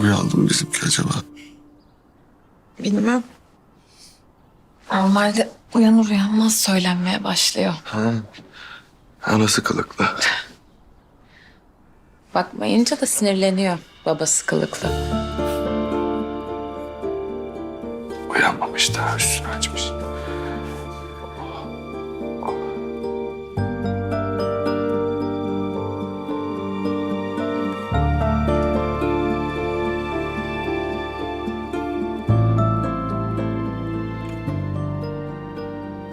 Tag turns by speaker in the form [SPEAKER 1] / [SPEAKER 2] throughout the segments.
[SPEAKER 1] Uyandı mı bizimki acaba?
[SPEAKER 2] Bilmem. Normalde uyanır uyanmaz söylenmeye başlıyor.
[SPEAKER 1] Ha. Anası kılıklı.
[SPEAKER 2] Bakmayınca da sinirleniyor babası kılıklı.
[SPEAKER 1] Uyanmamış daha üstünü açmış.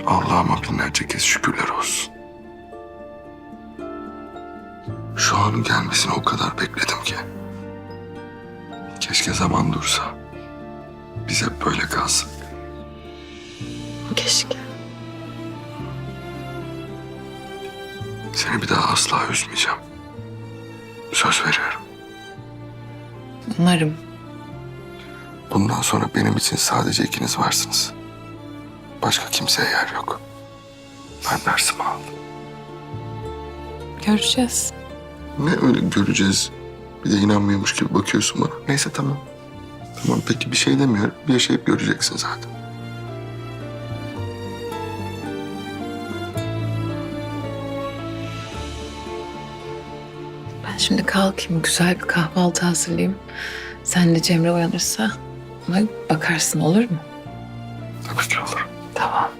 [SPEAKER 1] Allah'ıma binlerce kez şükürler olsun. Şu anın gelmesini o kadar bekledim ki. Keşke zaman dursa. Biz hep böyle kalsak.
[SPEAKER 2] Keşke.
[SPEAKER 1] Seni bir daha asla üzmeyeceğim. Söz veriyorum.
[SPEAKER 2] Umarım.
[SPEAKER 1] Bundan sonra benim için sadece ikiniz varsınız. Başka kimseye yer yok. Ben dersimi aldım.
[SPEAKER 2] Göreceğiz.
[SPEAKER 1] Ne öyle göreceğiz? Bir de inanmıyormuş gibi bakıyorsun bana. Neyse tamam. Tamam peki bir şey demiyorum. Bir yaşayıp göreceksin zaten.
[SPEAKER 2] Ben şimdi kalkayım güzel bir kahvaltı hazırlayayım. Sen de Cemre uyanırsa bakarsın olur mu?
[SPEAKER 1] Tabii ki olur.
[SPEAKER 2] Tamam.